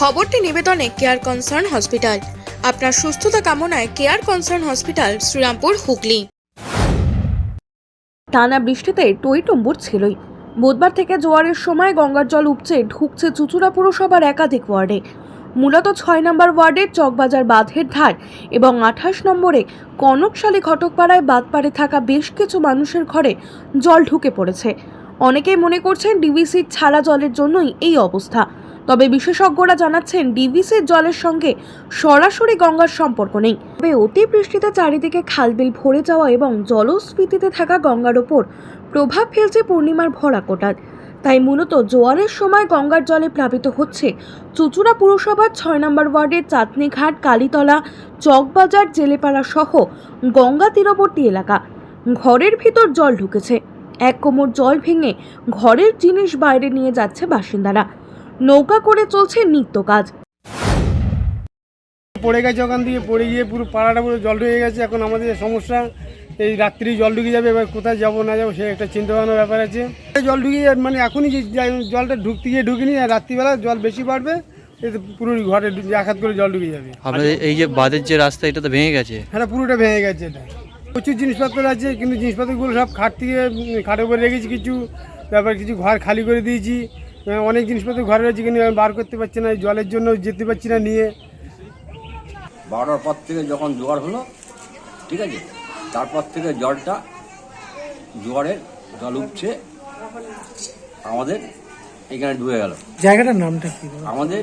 খবরটি নিবেদনে care concern hospital আপনার সুস্থতা কামনায় care concern hospital Srirampur, Hooghly. টানা বৃষ্টিতে টইটম্বুর ছিলই। বুধবার থেকে জোয়ারের সময় গঙ্গার জল উপচে ঢুকছে চুচুড়া পুরসভার একাধিক ওয়ার্ডে। মূলত ছয় নম্বর ওয়ার্ডের চকবাজার বাঁধের ধার এবং আঠাশ নম্বরে কনকশালী ঘটকপাড়ায় বাঁধপাড়ে থাকা বেশ কিছু মানুষের ঘরে জল ঢুকে পড়েছে। অনেকেই মনে করছেন ডিভিসির ছাড়া জলের জন্যই এই অবস্থা। তবে বিশেষজ্ঞরা জানাচ্ছেন, ডিভিসির জলের সঙ্গে সরাসরি গঙ্গার সম্পর্ক নেই। তবে অতিবৃষ্টিতে চারিদিকে খালবিল ভরে যাওয়া এবং জলস্ফীতিতে থাকা গঙ্গার ওপর প্রভাব ফেলছে পূর্ণিমার ভরা কোটাল তাই মূলত জোয়ারের সময় গঙ্গার জলে প্লাবিত হচ্ছে চুচুড়া পুরসভার ছয় নম্বর ওয়ার্ডের চাঁদনিঘাট কালীতলা, চকবাজার, জেলেপাড়া সহ গঙ্গা তীরবর্তী এলাকা। ঘরের ভিতর জল ঢুকেছে। এক কোমর জল ভেঙে ঘরের জিনিস বাইরে নিয়ে যাচ্ছে বাসিন্দারা। নৌকা করে চলছে নিত্য কাজ পড়ে গেছে ওখান থেকে পড়ে গিয়ে পুরো পাড়াটা পুরো জল ঢুকে গেছে। এখন আমাদের সমস্যা এই রাত্রি জল ঢুকে যাবে এবার কোথায় যাব না যাব সে একটা চিন্তা ভাবনার ব্যাপার আছে। এই জল ঢুকে যাবে মানে এখনই যে জলটা ঢুকতে গিয়ে ঢুকিনি আর রাত্রিবেলা জল বেশি বাড়বে এতে পুরো ঘরে আঘাত করে জল ঢুকে যাবে। আপনাদের এই যে বাঁধের যে রাস্তা এটা তো ভেঙে গেছে? হ্যাঁ পুরোটা ভেঙে গেছে এটা। প্রচুর জিনিসপত্র আছে কিন্তু জিনিসপত্রগুলো সব খাট থেকে খাটের উপরে রেখেছি কিছু। তারপর কিছু ঘর খালি করে দিয়েছি। অনেক জিনিসপত্র ঘরে রয়েছে কিন্তু আমি বার করতে পারছি না জলের জন্য যেতে পারছি না নিয়ে। বারোটার পর থেকে যখন জোয়ার হলো ঠিক আছে তারপর থেকে জলটা জোয়ারের জল উঠছে আমাদের এখানে ডুবে গেল। জায়গাটার নামটা কি? আমাদের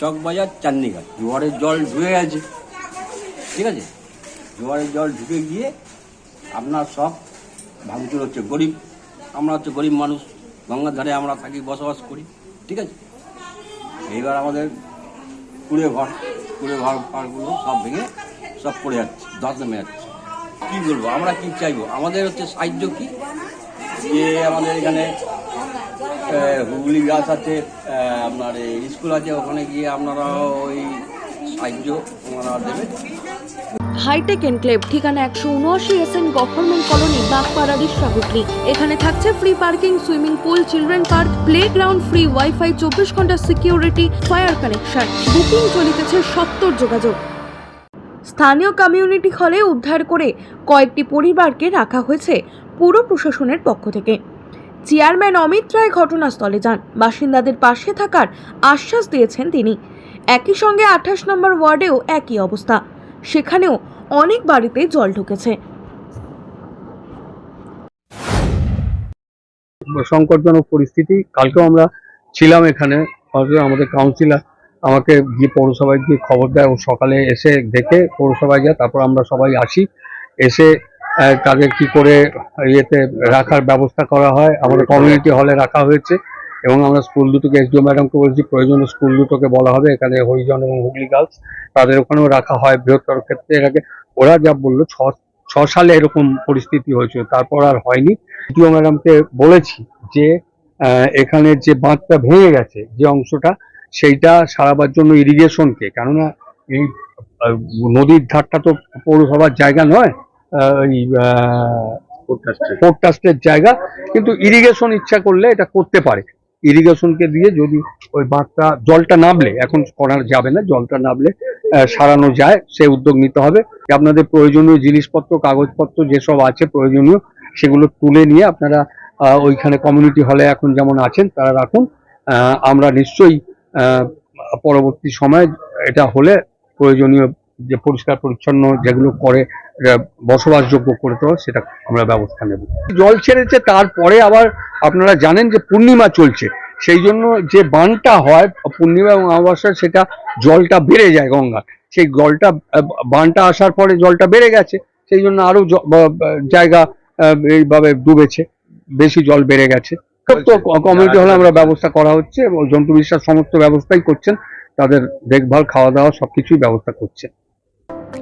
চকবাজার চান্দিঘাট। জোয়ারের জল ঢুকে গেছে ঠিক আছে জোয়ারের জল ঢুকে গিয়ে আপনার সব ভাঙচুর হচ্ছে গরিব আমরা হচ্ছে গরিব মানুষ। গঙ্গার ধারে আমরা থাকি, বসবাস করি, ঠিক আছে? এইবার আমাদের কুড়ে ঘর কুড়ে ঘর ঘরগুলো সব ভেঙে সব পড়ে যাচ্ছে দশ নেমে যাচ্ছে। কী বলব, আমরা কি চাইব? আমাদের হচ্ছে সাহায্য কি? যে আমাদের এখানে হুগলি গাছ আছে আপনার স্কুল আছে, ওখানে গিয়ে আপনারা ওই সাহায্য ওনারা দেবেন। হাইটেক এনক্লেভ, ঠিকানা একশো উনআশি S N government colony, Bagpara Risa এখানে থাকছে free parking swimming pool children park play ground free wifi চব্বিশ ঘণ্টা সিকিউরিটি ফায়ার কানেকশন বুকিং চলিতেছে সত্তর যোগাযোগ। স্থানীয় কমিউনিটি হলে উদ্ধার করে কয়েকটি পরিবারকে রাখা হয়েছে পুর প্রশাসনের পক্ষ থেকে। চেয়ারম্যান অমিত রায় ঘটনাস্থলে যান। বাসিন্দাদের পাশে থাকার আশ্বাস দিয়েছেন তিনি। একই সঙ্গে আঠাশ নম্বর ওয়ার্ডেও একই অবস্থা। সেখানেও অনেক বাড়িতে জল ঢুকেছে। সংকটজনক পরিস্থিতি। কালকেও আমরা ছিলাম এখানে। হয়তো আমাদের কাউন্সিলার আমাকে গিয়ে পৌরসভায় গিয়ে খবর দেয় ও সকালে এসে দেখে পৌরসভায় যায় তারপর আমরা সবাই আসি। এসে তাদের কি করে ইয়েতে রাখার ব্যবস্থা করা হয় আমাদের কমিউনিটি হলে রাখা হয়েছে। এবং আমরা স্কুল দুটোকে এস এসডিও ম্যাডামকে বলেছি প্রয়োজনীয় স্কুল দুটোকে বলা হবে। এখানে হরিজন এবং হুগলি গার্লস তাদের ওখানেও রাখা হয় বৃহত্তর ক্ষেত্রে। এটাকে ওরা যা বলল ছ ছ সালে এরকম পরিস্থিতি হয়েছিল তারপর আর হয়নি। এসডিও ম্যাডামকে বলেছি যে এখানে যে বাঁধটা ভেঙে গেছে যে অংশটা সেইটা সারাবার জন্য ইরিগেশনকে কেননা এই নদীর ধারটা তো পৌরসভার জায়গা নয় পোর্ট ট্রাস্টের জায়গা কিন্তু ইরিগেশন ইচ্ছা করলে এটা করতে পারে। ইরিগেশনকে দিয়ে যদি ওই বাঁধটা জলটা নামলে, এখন করা যাবে না, জলটা নামলে সারানো যায়, সে উদ্যোগ নিতে হবে। আপনাদের প্রয়োজনীয় জিনিসপত্র, কাগজপত্র যেসব আছে প্রয়োজনীয়, সেগুলো তুলে নিয়ে আপনারা ওইখানে কমিউনিটি হলে এখন যেমন আছেন, তারা রাখুন। আমরা নিশ্চয়ই পরবর্তী সময় এটা হলে প্রয়োজনীয় যে পরিষ্কার পরিচ্ছন্ন যেগুলো করে বসবাসযোগ্য করে দেওয়া সেটা আমরা ব্যবস্থা নেব। জল ছেড়েছে তারপরে আবার আপনারা জানেন যে পূর্ণিমা চলছে। সেই জন্য যে বানটা হয় পূর্ণিমা এবং অমাবস্যায় সেটা জলটা বেড়ে যায় গঙ্গা সেই জলটা বানটা আসার পরে জলটা বেড়ে গেছে সেই জন্য আরও জ- বা- বা- জায়গা এইভাবে ডুবেছে বেশি জল বেড়ে গেছে। তো কমিউনিটি হলে আমরা ব্যবস্থা করা হচ্ছে এবং জন্তু বিশ্বাস সমস্ত ব্যবস্থাই করছেন তাদের দেখভাল খাওয়া দাওয়া সবকিছুই ব্যবস্থা করছে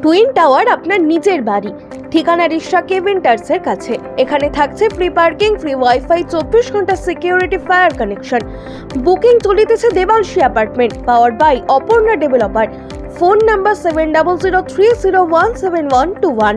টুইন টাওয়ার আপনার নিজের বাড়ি। ঠিকানা রিসা কেভেন্টার্সের কাছে। এখানে থাকছে ফ্রি পার্কিং ফ্রি ওয়াইফাই চব্বিশ ঘণ্টা সিকিউরিটি ফায়ার কানেকশন বুকিং চলিতেছে Debangshi apartment power by Aparna developer phone number seven double zero three zero one seven one two one